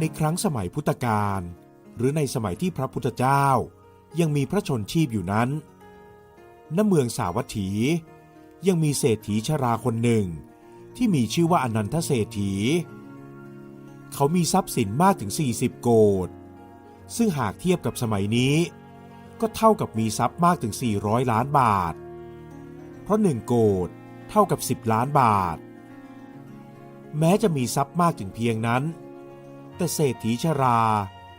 ในครั้งสมัยพุทธกาลหรือในสมัยที่พระพุทธเจ้า ยังมีพระชนชีพอยู่นั้น ณ เมืองสาวัตถี ยังมีเศรษฐีชราคนหนึ่ง ที่มีชื่อว่าอนันทเศรษฐี เขามีทรัพย์สินมากถึง 40 โกดซึ่งหากเทียบกับสมัยนี้ ก็เท่ากับมีทรัพย์มากถึง 400 ล้านบาท เพราะหนึ่งโกดเท่ากับ 10 ล้านบาท แม้จะมีทรัพย์มากถึงเพียงนั้น แต่เศรษฐีชรา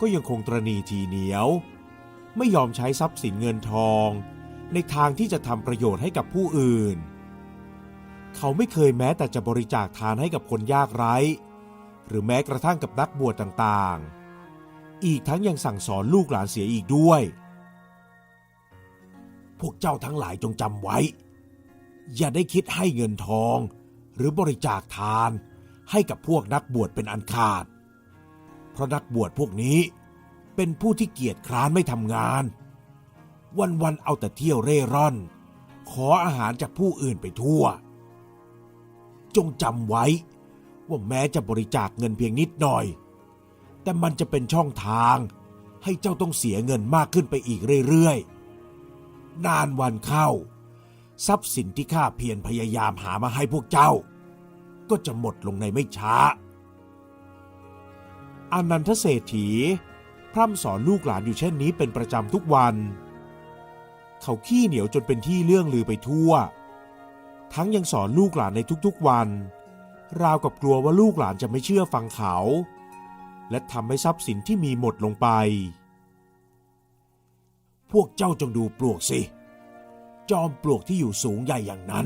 ก็ยังคงตรณีทีเหนียว ไม่ยอมใช้ทรัพย์สินเงินทอง ในทางที่จะทำประโยชน์ให้กับผู้อื่น เขาไม่เคยแม้แต่จะบริจาคทานให้กับคนยากไร้ หรือแม้กระทั่งกับนักบวชต่างๆ อีกทั้งยังสั่งสอนลูกหลานเสียอีกด้วย พวกเจ้าทั้งหลายจงจำไว้ อย่าได้คิดให้เงินทอง หรือบริจาคทานให้กับพวกนักบวชเป็นอันขาด เพราะนักบวชพวกนี้ เป็นผู้ที่เกียจคร้านไม่ทำงาน วันๆเอาแต่เที่ยวเร่ร่อน ขออาหารจากผู้อื่นไปทั่ว จงจำไว้ว่าแม้จะบริจาคเงินเพียงนิดหน่อย แต่มันจะเป็นช่องทางให้เจ้าต้องเสียเงินมากขึ้นไปอีกเรื่อยๆ นานวันเข้า ทรัพย์สินที่ข้าเพียรพยายามหามาให้พวกเจ้า ก็จะหมดลงในไม่ช้า อนันทเศรษฐี พร่ำสอนลูกหลานอยู่เช่นนี้เป็นประจำทุกวัน เขาขี้เหนียวจนเป็นที่เรื่องลือไปทั่ว ทั้งยังสอนลูกหลานในทุกๆวัน ราวกับกลัวว่าลูกหลานจะไม่เชื่อฟังเขา และทำให้ทรัพย์สินที่มีหมดลงไป พวกเจ้าจงดูปลวกสิ จอมปลวกที่อยู่สูงใหญ่อย่างนั้น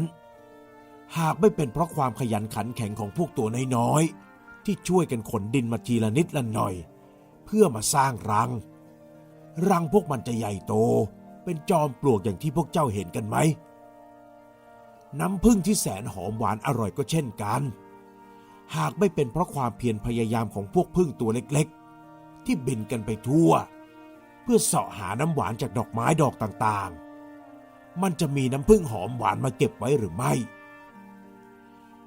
หากไม่เป็นเพราะความขยันขันแข็งของพวกตัวน้อยๆ ที่ช่วยกันขนดินมาทีละนิดละหน่อย เพื่อมาสร้างรัง รังพวกมันจะใหญ่โต เป็นจอมปลวกอย่างที่พวกเจ้าเห็นกันไหม น้ำพึ่งที่แสนหอมหวานอร่อยก็เช่นกัน หากไม่เป็นเพราะความเพียรพยายามของพวกพึ่งตัวเล็กๆ ที่บินกันไปทั่ว เพื่อเสาะหาน้ำหวานจากดอกไม้ดอกต่างๆ มันจะมีน้ำพึ่งหอมหวานมาเก็บไว้หรือไม่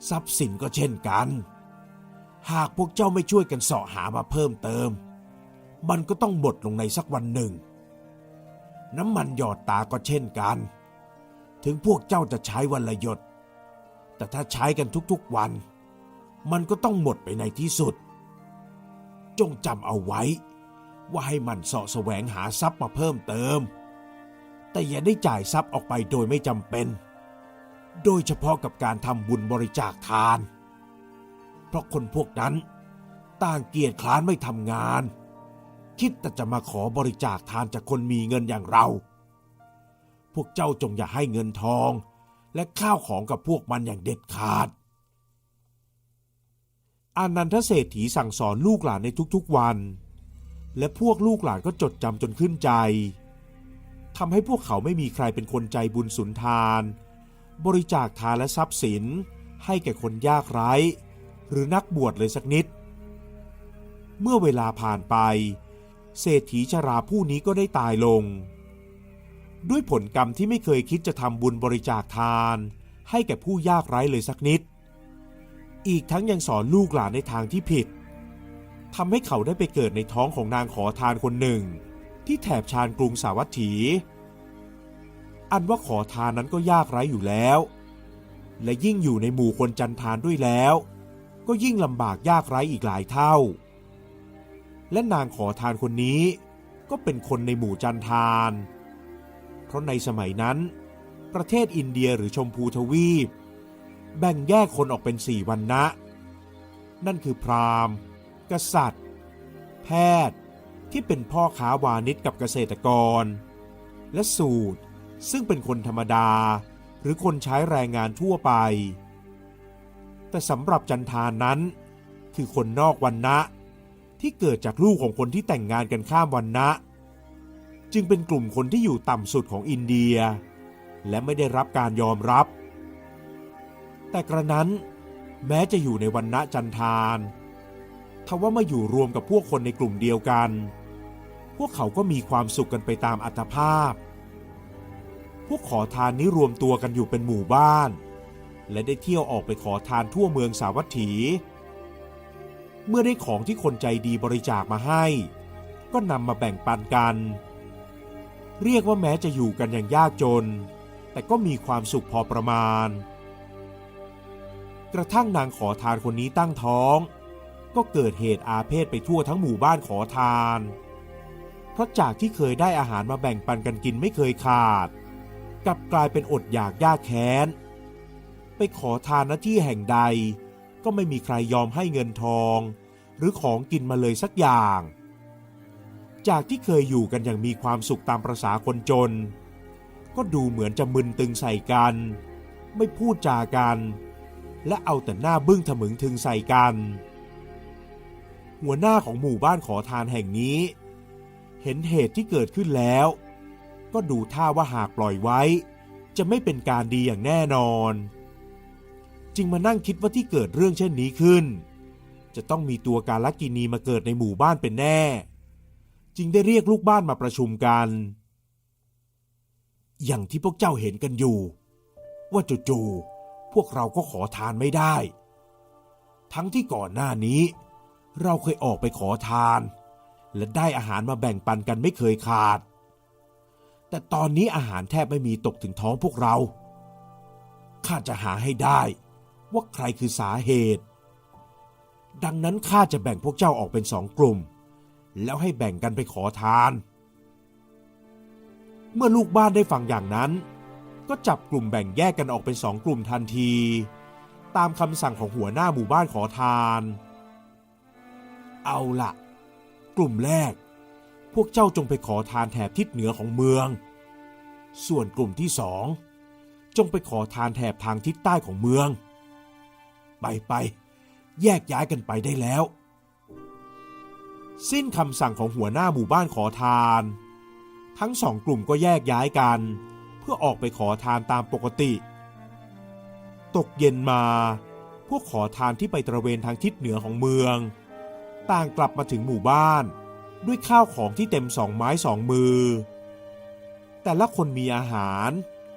ทรัพย์สินก็เช่นกัน หากพวกเจ้าไม่ช่วยกันเสาะหามาเพิ่มเติม มันก็ต้องหมดลงในสักวันหนึ่ง น้ำมันหยอดตาก็เช่นกัน ถึงพวกเจ้าจะใช้วันละหยด แต่ถ้าใช้กันทุกๆวัน มันก็ต้องหมดไปในที่สุด จงจำเอาไว้ ว่าให้มันเสาะแสวงหาทรัพย์มาเพิ่มเติม แต่อย่าได้จ่ายทรัพย์ออกไปโดยไม่จำเป็น โดยเฉพาะกับการทำบุญบริจาคทาน ราะคนพวกนั้น ต่างเกียจคร้านไม่ทำงาน คิดแต่จะมาขอบริจาคทานจากคนมีเงินอย่างเรา พวกเจ้าจงอย่าให้เงินทอง และข้าวของกับพวกมันอย่างเด็ดขาดอานันทเศรษฐีสั่งสอนลูกหลานในทุกๆวัน และพวกลูกหลานก็จดจำจนขึ้นใจทำให้พวกเขาไม่มีใครเป็นคนใจบุญสุนทาน บริจาคทานและทรัพย์สินให้แก่คนยากไร้ หรือนักบวชเลยสักนิด เมื่อเวลาผ่านไป เศรษฐีชราผู้นี้ก็ได้ตายลง ด้วยผลกรรมที่ไม่เคยคิดจะทำบุญบริจาคทาน ให้แก่ผู้ยากไร้เลยสักนิด อีกทั้งยังสอนลูกหลานในทางที่ผิดทำให้เขาได้ไปเกิดในท้องของนางขอทานคนหนึ่ง ที่แถบชานกรุงสาวัตถี อันว่าขอทานนั้นก็ยากไร้อยู่แล้ว และยิ่งอยู่ในหมู่คนจันทานด้วยแล้ว ก็ยิ่งลำบากยากไร้อีกหลายเท่า และนางขอทานคนนี้ก็เป็นคนในหมู่จันทาน เพราะในสมัยนั้น ประเทศอินเดียหรือชมพูทวีป แบ่งแยกคนออกเป็นสี่วันนะ นั่นคือพราหมณ์ กษัตริย์ แพทย์ ที่เป็นพ่อค้าวานิชกับเกษตรกร และสูตรซึ่งเป็นคนธรรมดาหรือคนใช้แรงงานทั่วไป แต่สำหรับจันทานนั้น คือคนนอกวันนะที่เกิดจากลูกของคนที่แต่งงานกันข้ามวันนะ จึงเป็นกลุ่มคนที่อยู่ต่ำสุดของอินเดีย และไม่ได้รับการยอมรับ แต่กระนั้นแม้จะอยู่ในวันณะจันทานทว่ามาอยู่รวมกับพวกคนในกลุ่มเดียวกัน พวกเขาก็มีความสุขกันไปตามอัตภาพ พวกขอทานนี้รวมตัวกันอยู่เป็นหมู่บ้าน และได้เที่ยวออกไปขอทานทั่วเมืองสาวัตถี เมื่อได้ของที่คนใจดีบริจาคมาให้ ก็นำมาแบ่งปันกัน เรียกว่าแม้จะอยู่กันอย่างยากจน แต่ก็มีความสุขพอประมาณ กระทั่งนางขอทานคนนี้ตั้งท้อง ก็เกิดเหตุอาเพศไปทั่วทั้งหมู่บ้านขอทาน เพราะจากที่เคยได้อาหารมาแบ่งปันกันกินไม่เคยขาด กลับกลายเป็นอดอยากยากแค้น ไปขอทานหน้าที่แห่งใด ก็ไม่มีใครยอมให้เงินทอง หรือของกินมาเลยสักอย่าง จากที่เคยอยู่กันอย่างมีความสุขตามประษาคนจน ก็ดูเหมือนจะมึนตึงใส่กัน ไม่พูดจากัน และเอาแต่หน้าบึ้งถมึงถึงใส่กัน หัวหน้าของหมู่บ้านขอทานแห่งนี้ เห็นเหตุที่เกิดขึ้นแล้ว ก็ดูท่าว่าหากปล่อยไว้ จะไม่เป็นการดีอย่างแน่นอน จึงมานั่งคิดว่าที่เกิดเรื่องเช่นนี้ขึ้น จะต้องมีตัวการลักกินีมาเกิดในหมู่บ้านเป็นแน่ จึงได้เรียกลูกบ้านมาประชุมกัน อย่างที่พวกเจ้าเห็นกันอยู่ ว่าจู่ๆพวกเราก็ขอทานไม่ได้ ทั้งที่ก่อนหน้านี้ เราเคยออกไปขอทาน และได้อาหารมาแบ่งปันกันไม่เคยขาด แต่ตอนนี้อาหารแทบไม่มีตกถึงท้องพวกเราข้าจะหาให้ได้ ว่าใครคือสาเหตุ ดังนั้นข้าจะแบ่งพวกเจ้าออกเป็นสองกลุ่ม แล้วให้แบ่งกันไปขอทาน เมื่อลูกบ้านได้ฟังอย่างนั้น ก็จับกลุ่มแบ่งแยกกันออกเป็นสองกลุ่มทันที ตามคำสั่งของหัวหน้าหมู่บ้านขอทาน เอาละกลุ่มแรก พวกเจ้าจงไปขอทานแถบทิศเหนือของเมือง ส่วนกลุ่มที่สองจงไปขอทานแถบทางทิศใต้ของเมือง ไปไปแยกย้ายกันไปได้แล้ว สิ้นคำสั่งของหัวหน้าหมู่บ้านขอทาน ทั้งสองกลุ่มก็แยกย้ายกัน เพื่อออกไปขอทานตามปกติ ตกเย็นมา พวกขอทานที่ไปตระเวนทางทิศเหนือของเมือง ต่างกลับมาถึงหมู่บ้าน ด้วยข้าวของที่เต็มสองไม้สองมือ แต่ละคนมีอาหาร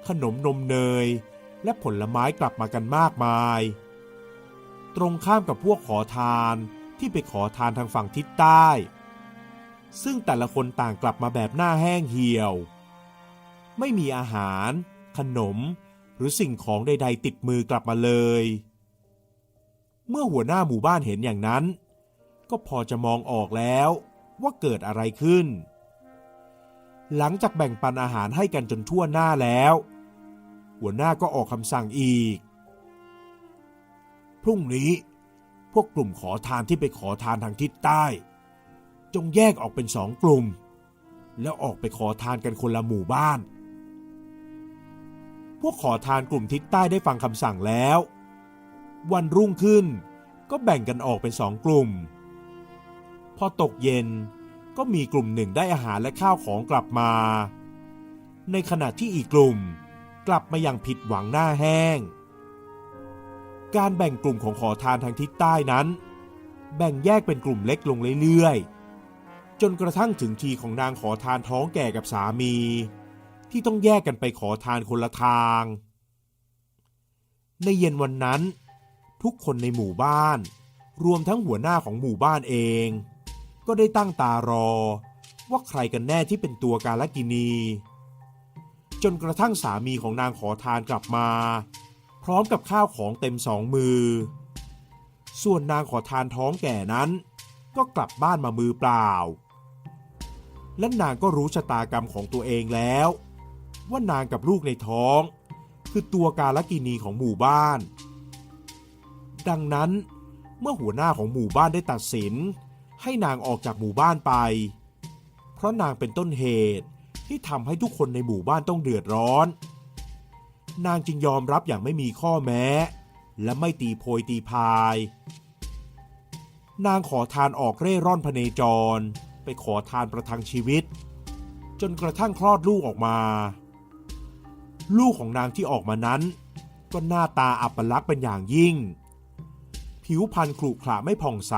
ขนมนมเนย และผลไม้กลับมากันมากมาย ตรงข้ามกับพวกขอทานที่ไปขอทานทางฝั่งทิศใต้ ซึ่งแต่ละคนต่างกลับมาแบบหน้าแห้งเหี่ยว ไม่มีอาหาร ขนม หรือสิ่งของใด ๆ ติดมือกลับมาเลย เมื่อหัวหน้าหมู่บ้านเห็นอย่างนั้น ก็พอจะมองออกแล้วว่าเกิดอะไรขึ้น หลังจากแบ่งปันอาหารให้กันจนทั่วหน้าแล้ว หัวหน้าก็ออกคำสั่งอีก รุ่งนี้ พวกกลุ่มขอทานที่ไปขอทานทางทิศใต้ จงแยกออกเป็นสองกลุ่ม แล้วออกไปขอทานกันคนละหมู่บ้าน พวกขอทานกลุ่มทิศใต้ได้ฟังคำสั่งแล้ว วันรุ่งขึ้นก็แบ่งกันออกเป็นสองกลุ่ม พอตกเย็นก็มีกลุ่มหนึ่งได้อาหารและข้าวของกลับมา ในขณะที่อีกกลุ่มกลับมาอย่างผิดหวังหน้าแห้ง การแบ่งกลุ่มของขอทานทางทิศใต้นั้น แบ่งแยกเป็นกลุ่มเล็กลงเรื่อยๆ จนกระทั่งถึงทีของนางขอทานท้องแก่กับสามี ที่ต้องแยกกันไปขอทานคนละทาง ในเย็นวันนั้น ทุกคนในหมู่บ้าน รวมทั้งหัวหน้าของหมู่บ้านเอง ก็ได้ตั้งตารอ ว่าใครกันแน่ที่เป็นตัวการลกินี จนกระทั่งสามีของนางขอทานกลับมา พร้อมกับข้าวของเต็มสองมือ ส่วนนางขอทานท้องแก่นั้น ก็กลับบ้านมามือเปล่า และนางก็รู้ชะตากรรมของตัวเองแล้ว ว่านางกับลูกในท้อง คือตัวการลกินีของหมู่บ้าน ดังนั้นเมื่อหัวหน้าของหมู่บ้านได้ตัดสิน ให้นางออกจากหมู่บ้านไป เพราะนางเป็นต้นเหตุที่ทำให้ทุกคนในหมู่บ้านต้องเดือดร้อน นางจึงยอมรับอย่างไม่มีข้อแม้ และไม่ตีโพยตีพาย นางขอทานออกเร่ร่อนพเนจร ไปขอทานประทังชีวิต จนกระทั่งคลอดลูกออกมา ลูกของนางที่ออกมานั้น ก็หน้าตาอับปลักษณ์เป็นอย่างยิ่ง ผิวพรรณขรุขระไม่ผ่องใส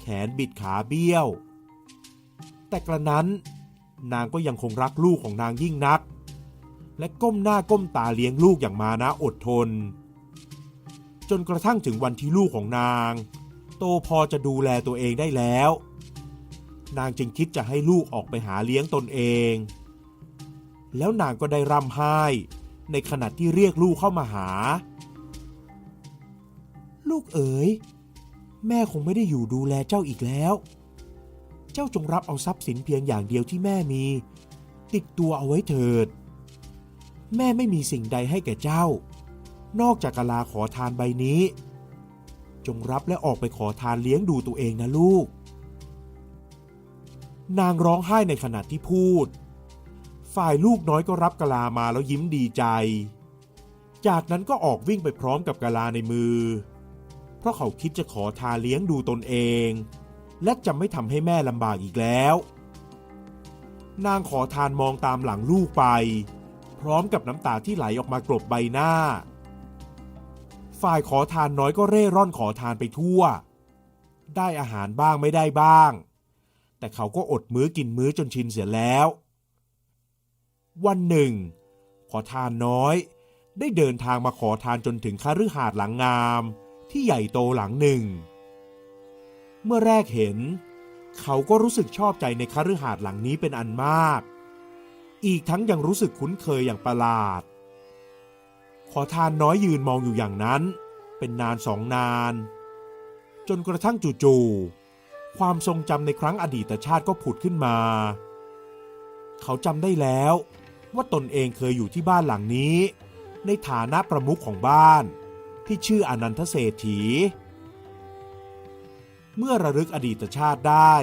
แขนบิดขาเบี้ยว แต่กระนั้นนางก็ยังคงรักลูกของนางยิ่งนัก และก้มหน้าก้มตาเลี้ยงลูกอย่างมานะอดทน จนกระทั่งถึงวันที่ลูกของนาง โตพอจะดูแลตัวเองได้แล้ว นางจึงคิดจะให้ลูกออกไปหาเลี้ยงตนเอง แล้วนางก็ได้ร่ำไห้ในขณะที่เรียกลูกเข้ามาหา ลูกเอ๋ย แม่คงไม่ได้อยู่ดูแลเจ้าอีกแล้ว เจ้าจงรับเอาทรัพย์สินเพียงอย่างเดียวที่แม่มี ติดตัวเอาไว้เถิด แม่ไม่มีสิ่งใดให้แก่เจ้า นอกจากกะลาขอทานใบนี้ จงรับและออกไปขอทานเลี้ยงดูตัวเองนะลูก นางร้องไห้ในขณะที่พูด ฝ่ายลูกน้อยก็รับกะลามาแล้วยิ้มดีใจ จากนั้นก็ออกวิ่งไปพร้อมกับกะลาในมือ เพราะเขาคิดจะขอทานเลี้ยงดูตนเอง และจะไม่ทำให้แม่ลำบากอีกแล้ว นางขอทานมองตามหลังลูกไป ร้อมกับน้ำตาที่ไหลออกมากรบใบหน้า ฝ่ายขอทานน้อยก็เร่ร่อนขอทานไปทั่ว ได้อาหารบ้างไม่ได้บ้าง แต่เขาก็อดมื้อกินมื้อจนชินเสียแล้ว วันหนึ่ง ขอทานน้อย ได้เดินทางมาขอทานจนถึงคฤหาสน์หลังงาม ที่ใหญ่โตหลังหนึ่ง เมื่อแรกเห็น เขาก็รู้สึกชอบใจในคฤหาสน์หลังนี้เป็นอันมาก อีกทั้งยังรู้สึกคุ้นเคยอย่างประหลาด ขอทานน้อยยืนมองอยู่อย่างนั้น เป็นนานสองนาน จนกระทั่งจู่ๆความทรงจำในครั้งอดีตชาติก็ผุดขึ้นมา เขาจำได้แล้วว่าตนเองเคยอยู่ที่บ้านหลังนี้ ในฐานะประมุขของบ้าน ที่ชื่ออนันทเศรษฐี เมื่อระลึกอดีตชาติได้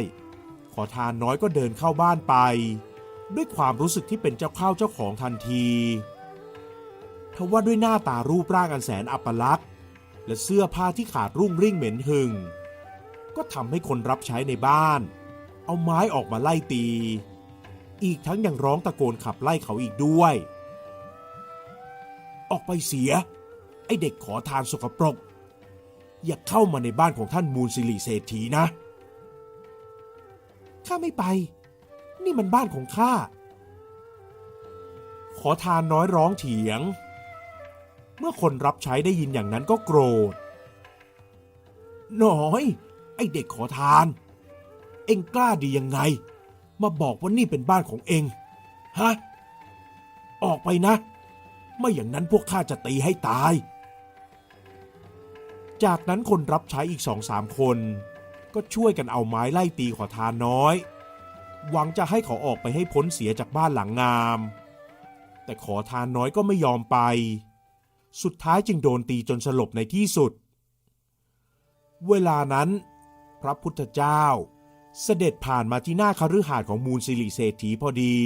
ขอทานน้อยก็เดินเข้าบ้านไป ด้วยความรู้สึกที่เป็นเจ้าข้าวเจ้าของทันทีทว่าด้วยหน้าตารูปร่างอันแสนอัปลักษณ์ และเสื้อผ้าที่ขาดรุ่งริ่งเหม็นหึงก็ทำให้คนรับใช้ในบ้าน เอาไม้ออกมาไล่ตี อีกทั้งยังร้องตะโกนขับไล่เขาอีกด้วย ออกไปเสีย ไอเด็กขอทานสกปรก อย่าเข้ามาในบ้านของท่านมูลสิริเศรษฐีนะ ข้าไม่ไป นี่มันบ้านของข้า ขอทานน้อยร้องเถียง เมื่อคนรับใช้ได้ยินอย่างนั้นก็โกรธน่อย ไอเด็กขอทาน เอ็งกล้าดียังไง มาบอกว่านี่เป็นบ้านของเอ็ง ฮะ ออกไปนะ ไม่อย่างนั้นพวกข้าจะตีให้ตาย จากนั้นคนรับใช้อีกสองสามคน ก็ช่วยกันเอาไม้ไล่ตีขอทานน้อย หวังจะให้เขาออกไปให้พ้นเสียจากบ้านหลังงาม แต่ขอทานน้อยก็ไม่ยอมไป สุดท้ายจึงโดนตีจนสลบในที่สุด เวลานั้น พระพุทธเจ้า เสด็จผ่านมาที่หน้าคฤหาสน์ของมูลสิริเศรษฐีพอดี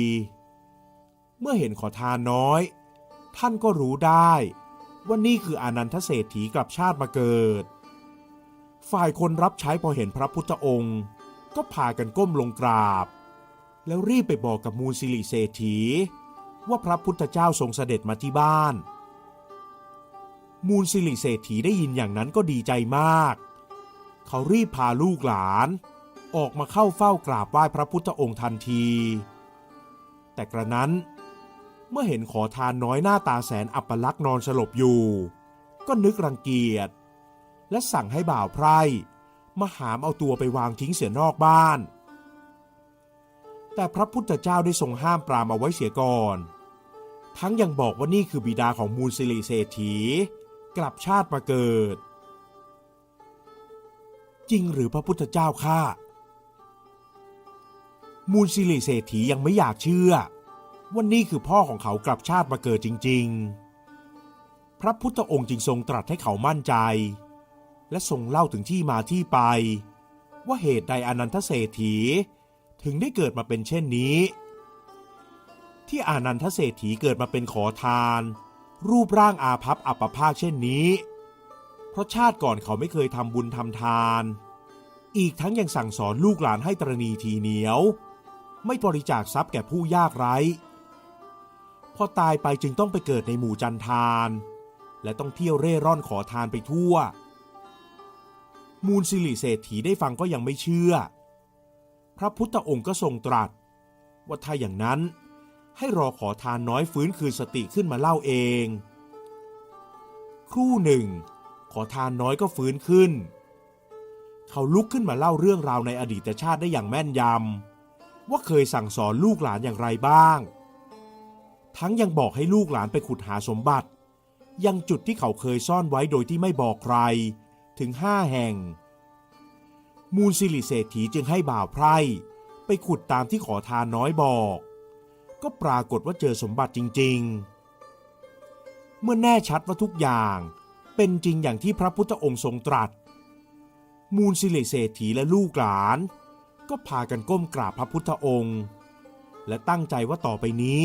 เมื่อเห็นขอทานน้อย ท่านก็รู้ได้ว่านี่คืออานันทเศรษฐีกลับชาติมาเกิด ฝ่ายคนรับใช้พอเห็นพระพุทธองค์ ก็พากันก้มลงกราบ แล้วรีบไปบอกกับมูลสิริเศรษฐี ว่าพระพุทธเจ้าทรงเสด็จมาที่บ้าน มูลสิริเศรษฐีได้ยินอย่างนั้นก็ดีใจมาก เขารีบพาลูกหลานออกมาเข้าเฝ้ากราบไหว้พระพุทธองค์ทันที แต่กระนั้นเมื่อเห็นขอทานน้อยหน้าตาแสนอัปลักษณ์นอนสลบอยู่ ก็นึกรังเกียจ และสั่งให้บ่าวไพร่มาหามเอาตัวไปวางทิ้งเสียนอกบ้าน แต่พระพุทธเจ้าได้ทรงห้ามปรามเอาไว้เสียก่อน ทั้งยังบอกว่านี่คือบิดาของมูลสิริเศรษฐี กลับชาติมาเกิด จริงหรือพระพุทธเจ้าข้ามูลสิริเศรษฐียังไม่อยากเชื่อว่านี่คือพ่อของเขากลับชาติมาเกิดจริง ๆ พระพุทธองค์จึงทรงตรัสให้เขามั่นใจ และทรงเล่าถึงที่มาที่ไป ว่าเหตุใดอนันทเศรษฐี ถึงได้เกิดมาเป็นเช่นนี้ ที่อานันทเศรษฐีเกิดมาเป็นขอทาน รูปร่างอาภัพอัปภาคเช่นนี้ เพราะชาติก่อนเขาไม่เคยทำบุญทำทาน อีกทั้งยังสั่งสอนลูกหลานให้ตรณีทีเหนียว ไม่บริจาคทรัพย์แก่ผู้ยากไร้ พอตายไปจึงต้องไปเกิดในหมู่จันทาน และต้องเที่ยวเร่ร่อนขอทานไปทั่วมูลสิริเศรษฐีได้ฟังก็ยังไม่เชื่อ พระพุทธองค์ก็ทรงตรัส ว่าถ้าอย่างนั้นให้รอขอทานน้อยฟื้นคืนสติขึ้นมาเล่าเอง ครู่หนึ่ง ขอทานน้อยก็ฟื้นขึ้น เขาลุกขึ้นมาเล่าเรื่องราวในอดีตชาติได้อย่างแม่นยำ ว่าเคยสั่งสอนลูกหลานอย่างไรบ้าง ทั้งยังบอกให้ลูกหลานไปขุดหาสมบัติ ยังจุดที่เขาเคยซ่อนไว้โดยที่ไม่บอกใคร ถึงห้าแห่ง มูลสิริเศรษฐีจึงให้บ่าวไพร่ไปขุดตามที่ขอทานน้อยบอก ก็ปรากฏว่าเจอสมบัติจริง ๆ เมื่อแน่ชัดว่าทุกอย่างเป็นจริงอย่างที่พระพุทธองค์ทรงตรัส มูลสิริเศรษฐีและลูกหลาน ก็พากันก้มกราบพระพุทธองค์ และตั้งใจว่าต่อไปนี้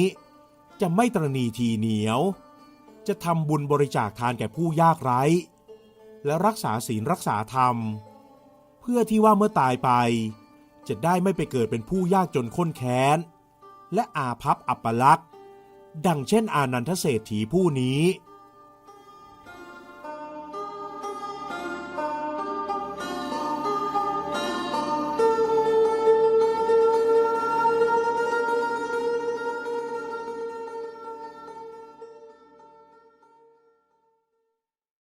จะไม่ตรณีทีเหนียว จะทำบุญบริจาคทานแก่ผู้ยากไร้ และรักษาศีลรักษาธรรม พื่อที่ว่าเมื่อตายไป จะได้ไม่ไปเกิดเป็นผู้ยากจนข้นแค้น และอาภัพอัปลักษณ์ดังเช่นอานันทเศรษฐีผู้นี้